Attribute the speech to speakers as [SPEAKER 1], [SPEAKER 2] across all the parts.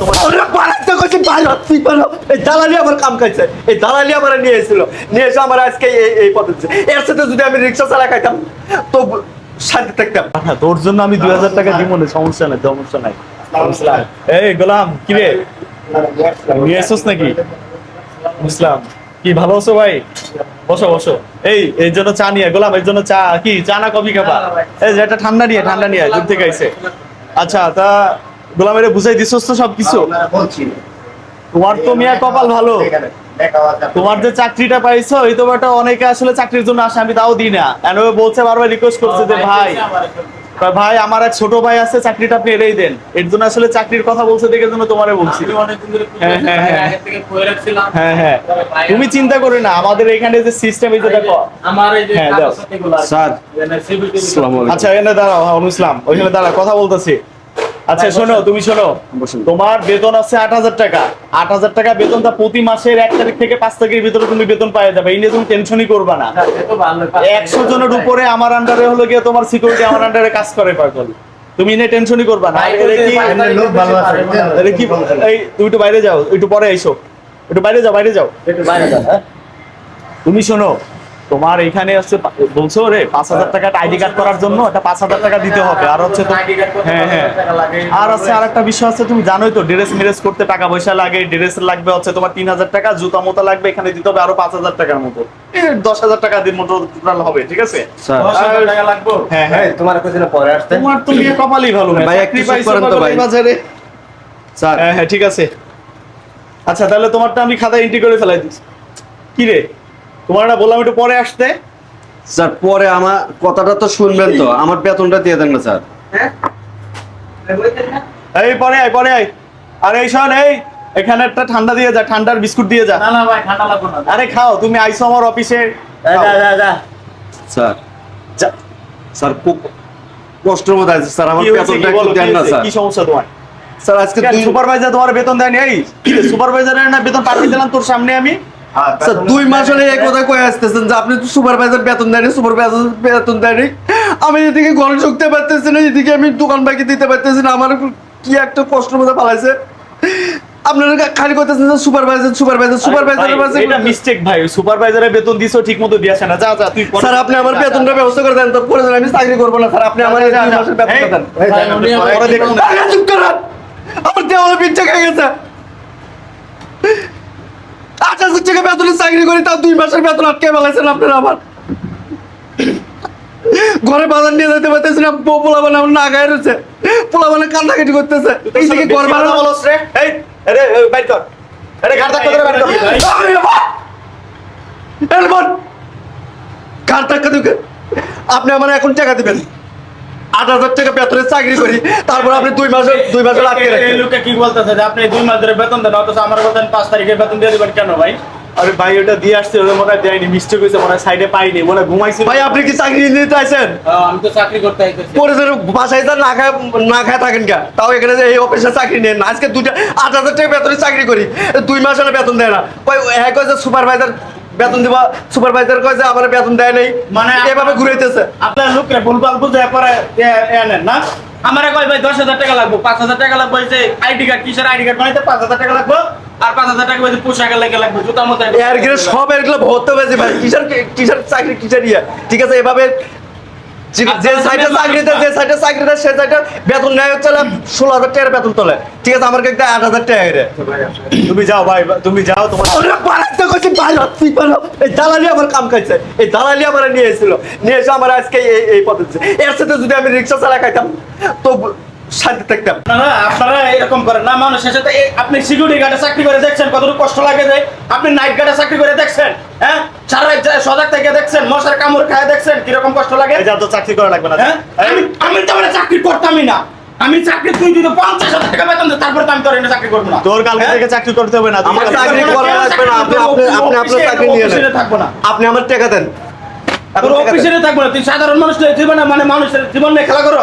[SPEAKER 1] তোমার
[SPEAKER 2] পালাতে কইছি ভালো তুই পারো এই দালালি আমার কাম খাইছে এই দালালি আমার নিয়ে এসেছিল নিয়ে এসে আমার আজকে এই এই পথে এর সাথে যদি আমি রিক্সা চালা খাইতাম তো শান্তি থাকতাম।
[SPEAKER 1] তোর জন্য আমি দুই হাজার টাকা দিব না সমস্যা নাই সমস্যা নাই। এই গোলাম কি রে? নিয়ে এসোস নাকি? বুঝলাম কি ভালো আছো ভাই? বসো বসো। এই এই জন্য চা নিয়ে গোলাম এর জন্য চা কি চা না কফি খাবা? এই যে একটা ঠান্ডা নিয়ে ঠান্ডা নিয়ে দূর থেকে আইছে। আচ্ছা তা গোলাম এর বুঝাই দিছস তো সবকিছু? তোমার তো মিয়া কপাল ভালো। তোমার যে চাকরিটা পাইছো এই তোমার অনেকে আসলে চাকরির জন্য আসে আমি তাও দিই না। ও বলছে বারবার রিকোয়েস্ট করছে যে ভাই ভাই আমার এক ছোট ভাই আছে চাকরিটা আপনি এড়েই দেন। এর জন্য আসলে চাকরির কথা বলছে দেখে জন্য তোমারে বলছি। হ্যাঁ, হ্যাঁ, হ্যাঁ। হ্যাঁ হ্যাঁ। তুমি চিন্তা করে না আমাদের এখানে যে সিস্টেম এই যে দেখো।
[SPEAKER 3] আমার এই যে
[SPEAKER 1] হ্যাঁ,
[SPEAKER 2] স্যার।
[SPEAKER 3] এখানে।
[SPEAKER 1] আচ্ছা এনে দাঁড়াও হ্যাঁ ইসলাম ওইখানে দাঁড়া কথা বলতেছি। আচ্ছা শোনো তুমি শোনো। তোমার বেতন আছে আট হাজার টাকা। আট হাজার টাকা বেতনটা প্রতি মাসের এক তারিখ থেকে পাঁচ তারিখের ভিতরে তুমি বেতন পাই যাবে এই নিয়ে তুমি টেনশনই করবা না।
[SPEAKER 3] হ্যাঁ,
[SPEAKER 1] একশো জনের উপরে আমার আন্ডারে হলো গিয়ে তোমার সিকিউরিটি আমার আন্ডারে কাজ করে পাগল। তুমি নিয়ে টেনশনই করবা না। কি এই তুমি একটু বাইরে যাও একটু পরে এসো। একটু বাইরে যাও বাইরে যাও।
[SPEAKER 3] একটু বাইরে যাও, হ্যাঁ?
[SPEAKER 1] তুমি শোনো তোমার এখানে হচ্ছে বলছো রে পাঁচ হাজার টাকা আইডি কার্ড করার জন্য এটা পাঁচ হাজার টাকা দিতে হবে। আর হচ্ছে হ্যাঁ হ্যাঁ।
[SPEAKER 3] 5,000 টাকা লাগে।
[SPEAKER 1] আর আছে আর একটা বিষয় আছে তুমি জানোই তো ড্রেস মেরেস করতে টাকা পয়সা লাগে ড্রেস লাগবে হচ্ছে তোমার তিন হাজার টাকা জুতা মোতা লাগবে এখানে দিতে হবে আরও পাঁচ হাজার টাকার মতো। দশ হাজার টাকা দিন মতো টোটাল হবে ঠিক আছে? হ্যাঁ হ্যাঁ।
[SPEAKER 4] তোমার পরে আসতে।
[SPEAKER 1] তোমার তো নিয়ে কপালই ভালো। বাজারে। হ্যাঁ হ্যাঁ ঠিক আছে। আচ্ছা তাহলে তোমারটা আমি খাতায় এন্ট্রি করে ফেলাই দিচ্ছি। কি রে? তোমার না বললাম একটু পরে আসতে।
[SPEAKER 2] স্যার পরে আমার কথাটা তো শুনবেন তো। আমার বেতনটা দিয়ে দেন না স্যার।
[SPEAKER 1] এই পরে আয় পরে আয়। আরে এই শোন এই এখানে একটা ঠান্ডা দিয়ে যা ঠান্ডার বিস্কুট দিয়ে যা।
[SPEAKER 3] না, না ভাই, ঠান্ডা লাগবে না।
[SPEAKER 1] আরে খাও তুমি আইছো আমার অফিসে।
[SPEAKER 3] যা, যা, যা, যা।
[SPEAKER 2] স্যার।
[SPEAKER 1] যা।
[SPEAKER 2] স্যার খুব কষ্টের মধ্যে আছে স্যার। আমার
[SPEAKER 1] কি
[SPEAKER 2] বেতনটা
[SPEAKER 1] কি
[SPEAKER 2] একটু দেন না স্যার।
[SPEAKER 1] কি সমস্যা তোমার?
[SPEAKER 2] স্যার আজকে
[SPEAKER 1] সুপারভাইজার তোমার বেতন দেয়নি? এই সুপারভাইজারের না বেতন পাঠিয়ে দিলাম তোর সামনে আমি।
[SPEAKER 2] স্যার দুই মাস হলে এই কথা কয়ে আসতেছেন যে আপনি সুপারভাইজার বেতন দেয়নি সুপারভাইজার বেতন দেয়নি আমি এদিকে ঘর ঢুকতে পারতেছি না এদিকে আমি দোকান বাকি দিতে পারতেছি না। আমার কি একটা কষ্টের মধ্যে পালাইছে আপনারা খালি করতেছেন যে সুপারভাইজার সুপারভাইজার সুপারভাইজারের
[SPEAKER 1] ভাই,
[SPEAKER 2] পাশে
[SPEAKER 1] এটা মিস্টেক ভাই। সুপারভাইজারের বেতন দিছো ঠিক মতো দিয়েছে না। যা যা তুই
[SPEAKER 2] স্যার আপনি আমার বেতনটা ব্যবস্থা করে দেন তারপরে আমি চাকরি করব না স্যার। আপনি আমার এই মাসের বেতনটা দেন।
[SPEAKER 3] আমার-
[SPEAKER 1] পরে দেখুন।
[SPEAKER 2] দেওয়ালে পিঠা খেয়ে গেছে আট হাজার টাকা বেতনে চাকরি করি তার দুই মাসের বেতন আটকে ফেলাইছেন আপনারা আমার ঘরে বাজার নিয়ে যেতে পারতেছি না বউ পোলাবান আমার না গায়ে রয়েছে। করতেছে। ঘর
[SPEAKER 1] বেশি কথা রে। এই, আরে, কর। আরে, কর।
[SPEAKER 2] কার টাকা দিবে আপনি আমার এখন টাকা দিবেন। আট হাজার টাকা বেতনের চাকরি করি তারপর আপনি দুই মাসের দুই মাসের আটকে
[SPEAKER 3] এই
[SPEAKER 2] রাখেন।
[SPEAKER 3] লোকে কি বলতেছে যে আপনি দুই মাস ধরে বেতন দেন অথচ আমার বেতন পাঁচ তারিখে বেতন দিয়ে দিবেন কেন ভাই?
[SPEAKER 1] আরে ভাই ওটা দিয়ে আসছে ওটা মনে দেয়নি মিস্টেক হয়েছে মনে সাইডে পাইনি মনে ঘুমাইছিল।
[SPEAKER 2] ভাই আপনি কি চাকরি নিতে আইছেন
[SPEAKER 3] আহ, আমি তো চাকরি করতে আইতেছি।
[SPEAKER 2] পরে যেন বাসায় যা না খায় না খায় থাকেন কা তাও এখানে যে এই অফিসে চাকরি নেন আজকে দুইটা আট হাজার টাকা বেতনে চাকরি করি। দুই মাস হলে বেতন দেয় না। কই হ্যাঁ কয় যে সুপারভাইজার বেতন দিবা সুপারভাইজার কয় যে আমার বেতন দেয় নাই।
[SPEAKER 3] মানে
[SPEAKER 2] এভাবে ঘুরাইতেছে।
[SPEAKER 3] আপনার লোকরে ভুলভাল বুঝে পরে এ- এ আনেন না? আমার কয় ভাই দশ হাজার টাকা লাগবে পাঁচ হাজার টাকা লাগবে যে আইডি কার্ড কিসের আইডি কার্ড বানাইতে পাঁচ হাজার টাকা লাগবে? আর পাঁচ হাজার টাকা বাজে পোশাকের লেগে লাগবে জুতার মতো
[SPEAKER 2] এর গিয়ে সব এগুলো ভর্তি হয়েছে ভাই। কিসের কিসের চাকরি কিসের ইয়ে? ঠিক আছে এভাবে যে- যে সাইডে চাকরিতে যে সাইডে চাকরিতে সে সাইডে বেতন নেয় হচ্ছে ষোলো হাজার টাকার বেতন তোলে। ঠিক আছে আমার কিন্তু আট হাজার টাকা রে
[SPEAKER 1] তুমি যাও ভাই তুমি যাও তোমার
[SPEAKER 2] ওরে পালাতে কইছি তুই পারো এই দালালি আমার কাম খাইছে। এই দালালি আমার নিয়ে এসেছিল। নিয়ে এসে আমার আজকে এই এই পথে এর সাথে যদি আমি রিক্সা চালা খাইতাম তো শান্তি থাকতাম
[SPEAKER 3] আপনারা আপনারা এরকম করেন না মানুষের সাথে আপনি সিকিউরিটি গার্ডে চাকরি করে দেখছেন কতটুকু কষ্ট লাগে যায় আপনি নাইট গার্ডে চাকরি করে দেখছেন হ্যাঁ? সারা সজাগ থেকে দেখছেন মশার কামড় খায় দেখছেন কীরকম কষ্ট লাগে?
[SPEAKER 1] এই তো চাকরি করা লাগবে না।
[SPEAKER 3] হ্যাঁ? আমি আমি তো মানে চাকরি করতামই না। আমি চাকরি তুই দিতে পঞ্চাশ হাজার টাকা বেতন তারপরে আমি তোর চাকরি করব না।
[SPEAKER 1] তোর কালকে
[SPEAKER 3] হ্যাঁ?
[SPEAKER 1] থেকে চাকরি করতে হবে না
[SPEAKER 2] আমার
[SPEAKER 1] চাকরি না।
[SPEAKER 2] করা লাগবে না আপনি আপনি আপনি আপনার চাকরি নিয়ে নেন।
[SPEAKER 3] থাকব না।
[SPEAKER 2] আপনি আমার টাকা দেন।
[SPEAKER 3] তোর অফিসে থাকব না তুই সাধারণ মানুষ জীবনে মানে মানুষের জীবন নিয়ে খেলা করো।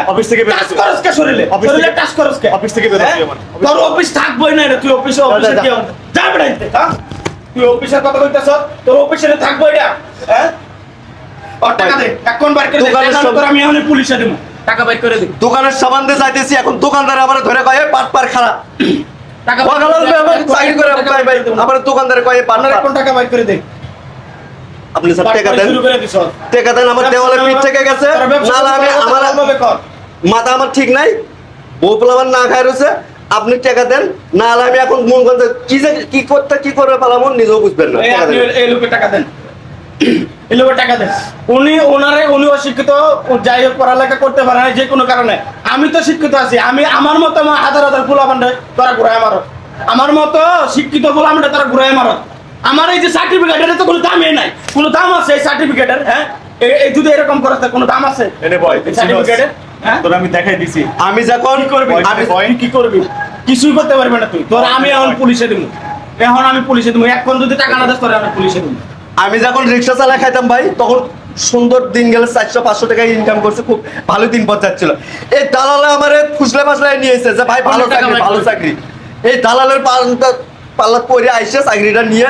[SPEAKER 3] কে
[SPEAKER 1] অফিস থেকে বের হচ্ছে।
[SPEAKER 3] কে শরীরে? শরীরে টাচ কে?
[SPEAKER 1] অফিস থেকে বের হচ্ছে
[SPEAKER 3] হ্যাঁ? তোর অফিস থাকবই না রে তুই অফিসে অফিসে কি
[SPEAKER 1] যা।
[SPEAKER 3] বেড়াইতে তুই অফিসের কথা কইতেছ তোর অফিসে থাকব এটা হ্যাঁ? ওর টাকা দে এখন বার করে দে। আমি এখন পুলিশে দেবো। টাকা বাইর করে দে।
[SPEAKER 2] দোকানের সামান দিয়ে যাইতেছি এখন দোকানদার আমার ধরে কয়ে পাট পার খারাপ
[SPEAKER 3] টাকা
[SPEAKER 2] চাকরি করে ভাই ভাই আমার দোকানদার কয়ে পাট পার।
[SPEAKER 3] এখন টাকা বাইর করে দে।
[SPEAKER 2] আপনি স্যার টাকা দেন। টাকা দেন আমার দেওয়ালে পিঠ থেকে গেছে। নাহলে আমি আমার মাথা আমার ঠিক নাই। বউ পোলাবার না খায় রয়েছে। আপনি টাকা দেন। নাহলে আমি এখন মন করতে কি যে কি করতে কি করবে পালাম নিজেও বুঝবেন না।
[SPEAKER 3] এই
[SPEAKER 2] টাকা দেন।
[SPEAKER 3] এই লোকের টাকা দেন। এই লোকের টাকা দেন। উনি ওনারে উনি অশিক্ষিত। যাই হোক পড়ালেখা করতে পারে না যে কোনো কারণে। আমি তো শিক্ষিত আছি। আমি আমার মতো আমার হাজার হাজার ফুল আমার তারা ঘুরায় মারো। আমার মতো শিক্ষিত ফুল আমরা তারা ঘুরায় মারো। আমার এই যে সার্টিফিকেট এটা তো কোনো দামই নাই। কোনো দাম আছে এই সার্টিফিকেটের হ্যাঁ? এই- যদি এরকম করে কোনো দাম আছে?
[SPEAKER 1] এনে বয়
[SPEAKER 3] সার্টিফিকেটের হ্যাঁ?
[SPEAKER 1] তোর আমি দেখাই দিছি।
[SPEAKER 2] আমি যখন
[SPEAKER 3] কি করবি?
[SPEAKER 2] আমি
[SPEAKER 3] আমি কি করবি? কিছুই করতে পারবে না তুই। তোর আমি এখন পুলিশে দিব এখন আমি পুলিশে দিব এখন যদি টাকা না দিস তোর আমি পুলিশে দিব
[SPEAKER 2] আমি যখন রিক্সা চালা খাইতাম ভাই তখন সুন্দর দিন গেলে চারশো পাঁচশো টাকা ইনকাম করছে। খুব ভালো দিন পথ যাচ্ছিল। এই দালালে আমার ফুসলে ফাসলে নিয়েছে যে ভাই ভালো
[SPEAKER 3] টাকা
[SPEAKER 2] চাকরি ভালো চাকরি। এই দালালের পাল্টা পাল্লা পরে আইসে চাকরিটা নিয়ে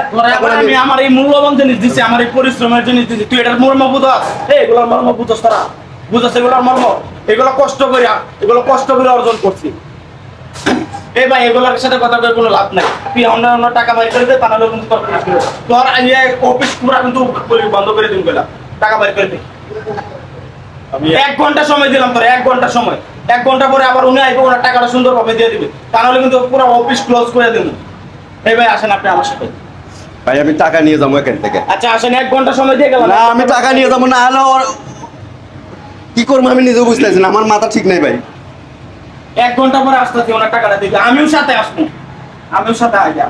[SPEAKER 2] আমি
[SPEAKER 3] আমার এই মূল্যবান জিনিস দিচ্ছি আমার এই পরিশ্রমের জিনিস দিচ্ছি তুই এটার মর্ম বুঝাস? এই এগুলোর মর্ম বুঝাস তারা। বুঝাস এগুলোর মর্ম? এগুলো কষ্ট করে এগুলো কষ্ট করে অর্জন করছি। এই ভাই এগুলোর সাথে কথা কয়ে কোনো লাভ নাই। তুই অন্য অন্য টাকা বাইর করে দে তা নাহলে কিন্তু তোর পুলিশ করে। তোর অফিস পুরা কিন্তু বন্ধ করে দিন টাকা বাইর করে দে।
[SPEAKER 1] আমি
[SPEAKER 3] এক ঘণ্টা সময় দিলাম তোর এক ঘণ্টা সময়। এক ঘণ্টা পরে আবার উনি আইবে ওনার টাকাটা সুন্দরভাবে দিয়ে দিবে। তা নাহলে কিন্তু পুরো অফিস ক্লোজ করে দেবো। এই ভাই আসেন আপনি আমার সাথে।
[SPEAKER 2] ভাই আমি টাকা নিয়ে যাব এখান থেকে।
[SPEAKER 3] আচ্ছা আসেন এক ঘণ্টা সময় দিয়ে গেলাম।
[SPEAKER 2] না আমি টাকা নিয়ে যাব না হলে ওর- কি করব আমি নিজেও বুঝতেছি না আমার মাথা ঠিক নেই ভাই।
[SPEAKER 3] এক ঘণ্টা পরে আসতেছি ওনার টাকাটা দিতে আমিও সাথে আসব। আমিও সাথে আগে